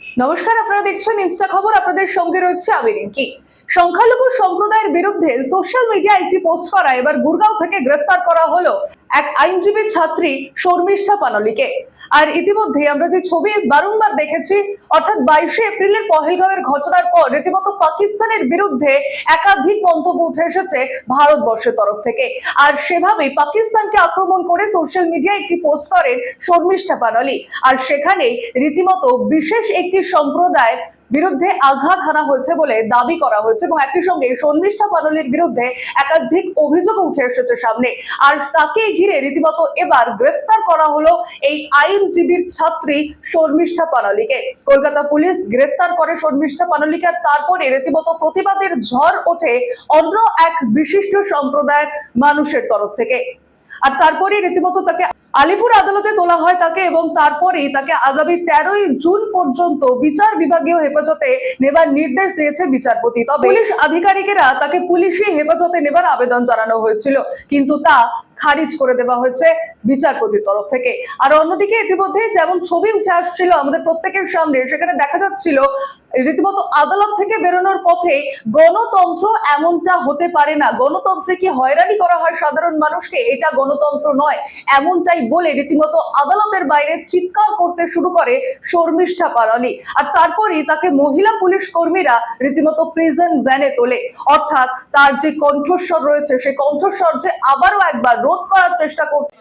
নমস্কার, আপনারা দেখছেন ইনস্টা খবর, আপনাদের সঙ্গে রয়েছে আমি রিঙ্কি। সংখ্যালঘু সম্প্রদায়ের বিরুদ্ধে সোশ্যাল মিডিয়া একটি পোস্ট করা, এবার গুরগাঁও থেকে গ্রেফতার করা হলো। এক আইনজীবী ছাত্রী শর্মিষ্ঠা পানলিকে। আর ইতিমধ্যে আমরা যে ছবি বারংবার দেখেছি, অর্থাৎ বাইশে এপ্রিলের পহেলগাঁওয়ের ঘটনার পর রীতিমতো পাকিস্তানের বিরুদ্ধে একাধিক মন্তব্য উঠে এসেছে ভারতবর্ষের তরফ থেকে। আর সেভাবেই পাকিস্তানকে আক্রমণ করে সোশ্যাল মিডিয়া একটি পোস্ট করেন শর্মিষ্ঠা পানলি। আর সেখানে রীতিমতো বিশেষ একটি সম্প্রদায়ের বিরুদ্ধে আঘাত হানা হয়েছে বলে দাবি করা হয়েছে এবং একই সঙ্গে শর্মিষ্ঠা পানলির বিরুদ্ধে একাধিক অভিযোগ উঠে এসেছে সামনে। আর তাকে ঘিরে রীতিমতো এবার গ্রেফতার করা হলো এই আইনজীবীর ছাত্রী শর্মিষ্ঠা পানলিকে। কলকাতা পুলিশ গ্রেফতার করে শর্মিষ্ঠা পানলিকে তারপরে রীতিমতো প্রতিবাদের ঝড় ওঠে অন্য এক বিশিষ্ট সম্প্রদায়ের মানুষের তরফ থেকে। আর তারপরে রীতিমতো তাকে আলিপুর আদালতে তোলা হয় তাকে এবং তারপরেই তাকে আগামী তেরোই জুন পর্যন্ত বিচার বিভাগীয় হেফাজতে নেবার নির্দেশ দিয়েছে বিচারপতি। তবে পুলিশ আধিকারিকেরা তাকে পুলিশি হেফাজতে নেবার আবেদন জানানো হয়েছিল কিন্তু তা খারিজ করে দেওয়া হয়েছে বিচারপতির তরফ থেকে। আর অন্যদিকে ইতিমধ্যে যেমন ছবি উঠে আসছিল আমাদের প্রত্যেকের সামনে সেখানে দেখা যাচ্ছিল রীতিমতো আদালত থেকে বেরোনোর পথে গণতন্ত্র এমনটা হতে পারে না। গণতন্ত্রে কি হয়রানি করা হয় সাধারণ মানুষকে? এটা গণতন্ত্র নয়, এমনটাই বলে রীতিমতো আদালতের বাইরে চিৎকার করতে শুরু করে শর্মিষ্ঠা পারানি। আর তারপরেই তাকে মহিলা পুলিশ কর্মীরা রীতিমতো প্রিজন ভ্যানে তোলে। অর্থাৎ তার যে কণ্ঠস্বর রয়েছে সেই কণ্ঠস্বর যে আবারও একবার রোধ করার চেষ্টা করছে।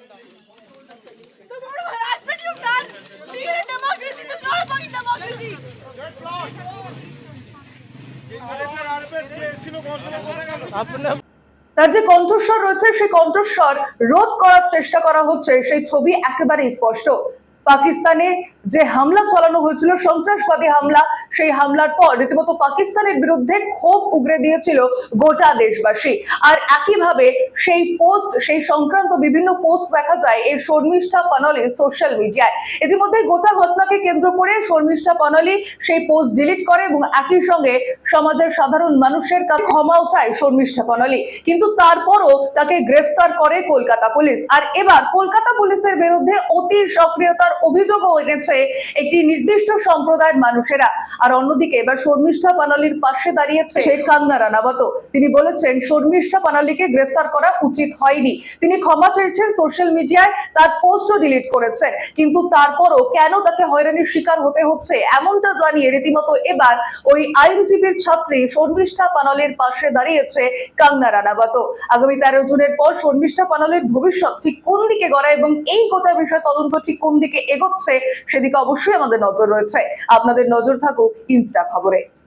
তার যে কণ্ঠস্বর রয়েছে, সেই কণ্ঠস্বর রোধ করার চেষ্টা করা হচ্ছে। সেই ছবি একেবারেই স্পষ্ট। পাকিস্তানে যে হামলা চালানো হয়েছিল, সন্ত্রাসবাদী হামলা, সেই হামলার পর রীতিমতো পাকিস্তানের বিরুদ্ধে ক্ষোভ উগরে দিয়েছিল গোটা দেশবাসী। আর একইভাবে সেই পোস্ট সেই সংক্রান্ত বিভিন্ন পোস্ট দেখা যায় এই শর্মিষ্ঠা পানলের সোশ্যাল মিডিয়ায় ইতিমধ্যে গোটা ঘটনাকে কেন্দ্র করে শর্মিষ্ঠা পানলি সেই পোস্ট ডিলিট করে এবং একই সঙ্গে সমাজের সাধারণ মানুষের কাছে ক্ষমাও চায় শর্মিষ্ঠা পানলি। কিন্তু তারপরও তাকে গ্রেফতার করে কলকাতা পুলিশ। আর এবার কলকাতা পুলিশের বিরুদ্ধে অতি সক্রিয়তার অভিযোগও এনেছে একটি নির্দিষ্ট সম্প্রদায়ের মানুষেরা। আর অন্যদিকে এবার শর্মিষ্ঠা পানালির পাশে দাঁড়িয়েছে শেখ কান্না রানাবত। তিনি বলেছেন, শর্মিষ্ঠা পানালিকে গ্রেফতার করা উচিত হয়নি। তিনি ক্ষমা চেয়েছেন সোশ্যাল মিডিয়ায়, তার পোস্টও ডিলিট করেছেন। কিন্তু তারপরও কেন তাকে হয়রানির শিকার হতে হচ্ছে, এমনটা জানিয়ে রীতিমতো এবার ওই আইনজীবীর ছাত্রী শর্মিষ্ঠা পানালের পাশে দাঁড়িয়েছে কাঙ্গনা রানাবত। আগামী তেরো জুনের পর শর্মিষ্ঠা পানালের ভবিষ্যৎ ঠিক কোন দিকে গড়া এবং এই গোটা বিষয় তদন্ত ঠিক কোন দিকে এগোচ্ছে সেদিকে অবশ্যই আমাদের নজর রয়েছে। আপনাদের নজর থাকুক ইনস্টা খবরে।